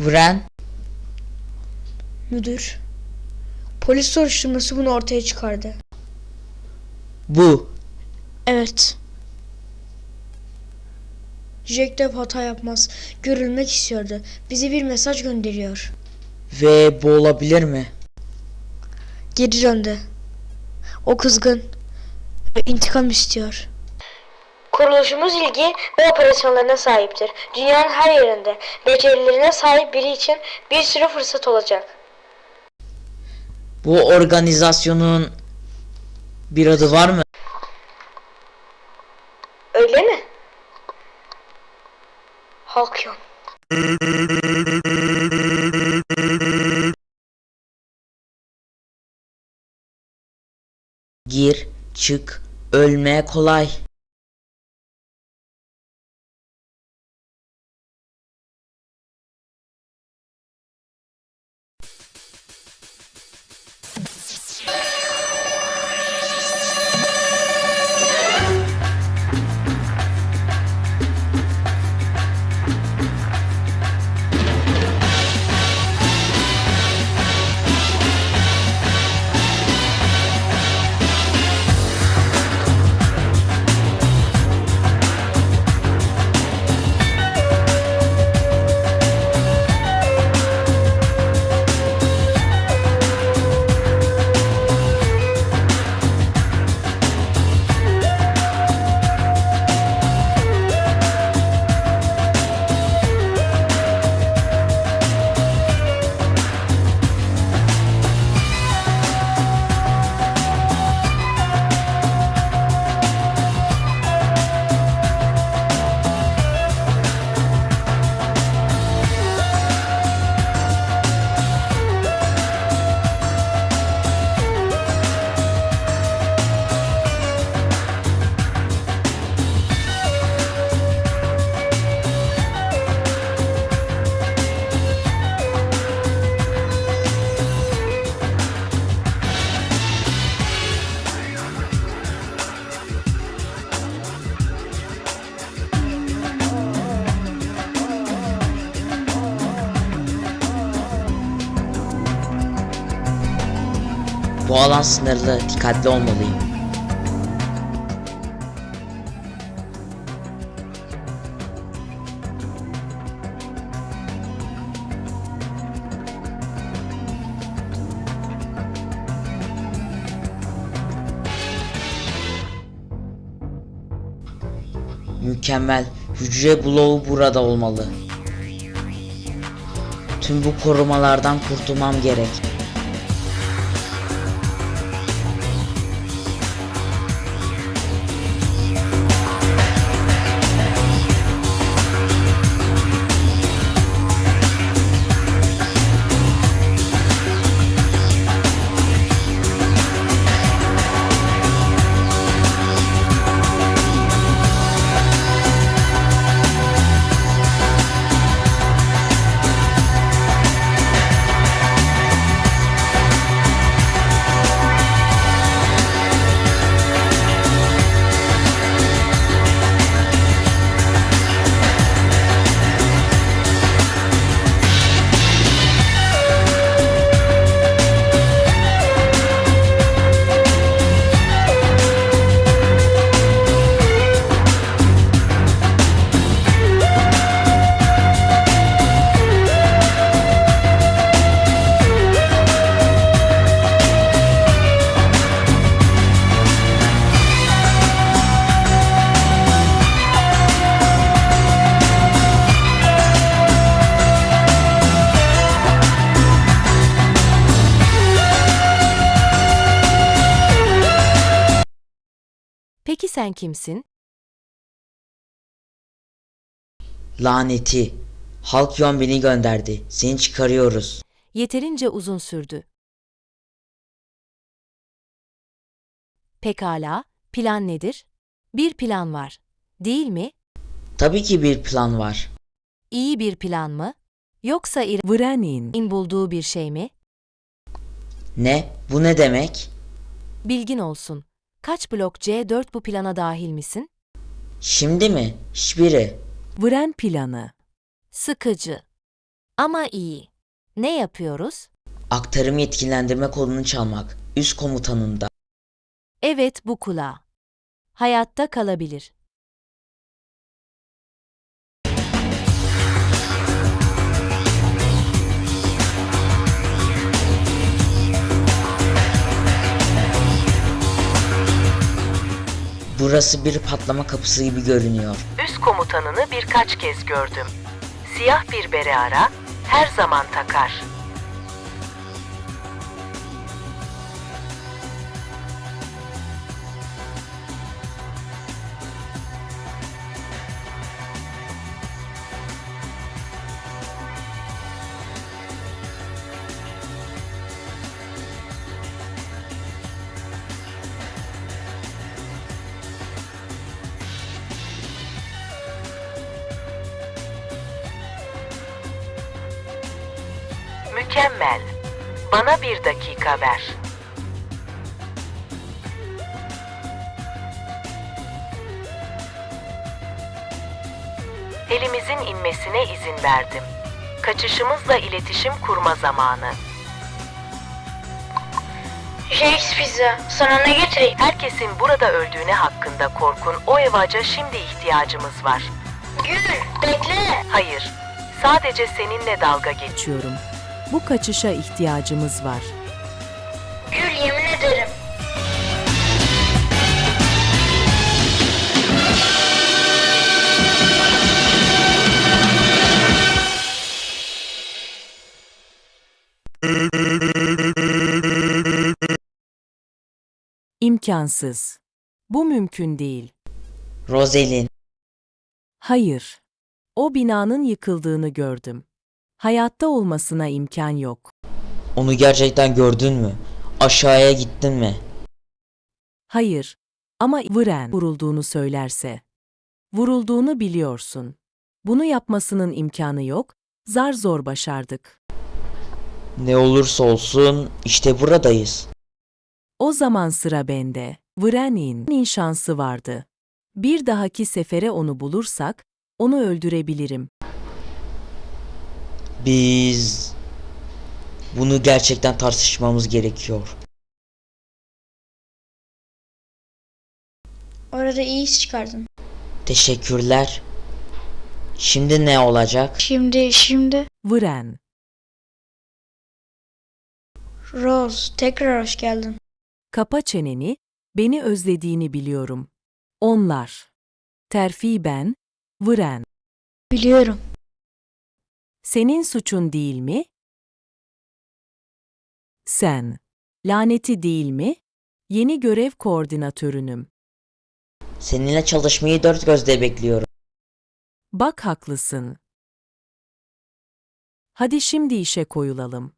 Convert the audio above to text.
Vren, Müdür. Polis soruşturması bunu ortaya çıkardı. bu. Evet. Jack de hata yapmaz. Görülmek istiyordu. Bize bir mesaj gönderiyor. Ve bu olabilir mi? Geri döndü. O kızgın. Ve intikam istiyor. Kuruluşumuz ilgi ve operasyonlarına sahiptir. Dünyanın her yerinde becerilerine sahip biri için bir sürü fırsat olacak. Bu organizasyonun bir adı var mı? Öyle mi? Halkyon. Gir, çık, ölme kolay. Alan sınırlı, dikkatli olmalıyım. Mükemmel. Hücre bloğu burada olmalı. Tüm bu korumalardan kurtulmam gerek. Sen kimsin? Laneti. Halk yon beni gönderdi. Seni çıkarıyoruz. Yeterince uzun sürdü. Pekala, plan nedir? Bir plan var. Değil mi? Tabii ki bir plan var. İyi bir plan mı? Yoksa. İra'nın bulduğu bir şey mi? Ne? Bu ne demek? Bilgin olsun. Kaç blok C4 bu plana dahil misin? Şimdi mi? Hiçbiri. Vren planı. Sıkıcı. Ama iyi. Ne yapıyoruz? Aktarım yetkilendirme kolunu çalmak. Üst komutanında. Evet bu kulağa. Hayatta kalabilir. Burası bir patlama kapısı gibi görünüyor. Üst komutanını birkaç kez gördüm. Siyah bir bere ara, her zaman takar. Mükemmel. Bana bir dakika ver. Elimizin inmesine izin verdim. Kaçışımızla iletişim kurma zamanı. Jax pizza. Sana ne getireyim? Herkesin burada öldüğüne hakkında korkun. O evaca şimdi ihtiyacımız var. Gül bekle. Hayır. Sadece seninle dalga geç. Geçiyorum. Bu kaçışa ihtiyacımız var. Gül yemin ederim. İmkansız. Bu mümkün değil. Roselyn. Hayır. O binanın yıkıldığını gördüm. Hayatta olmasına imkan yok. Onu gerçekten gördün mü? Aşağıya gittin mi? Hayır. Ama Vren vurulduğunu söylerse. Vurulduğunu biliyorsun. Bunu yapmasının imkanı yok. Zar zor başardık. Ne olursa olsun işte buradayız. O zaman sıra bende. Vren'in şansı vardı. Bir dahaki sefere onu bulursak, onu öldürebilirim. Biz... Bunu gerçekten tartışmamız gerekiyor. Orada iyi iş çıkardın. Teşekkürler. Şimdi ne olacak? Şimdi şimdi. Vren, Rose tekrar hoş geldin. kapa çeneni, beni özlediğini biliyorum. Onlar. Terfi ben, Vren. Biliyorum. Senin suçun değil mi? Sen. Laneti değil mi? Yeni görev koordinatörünüm. Seninle çalışmayı dört gözle bekliyorum. Bak haklısın. Hadi şimdi işe koyulalım.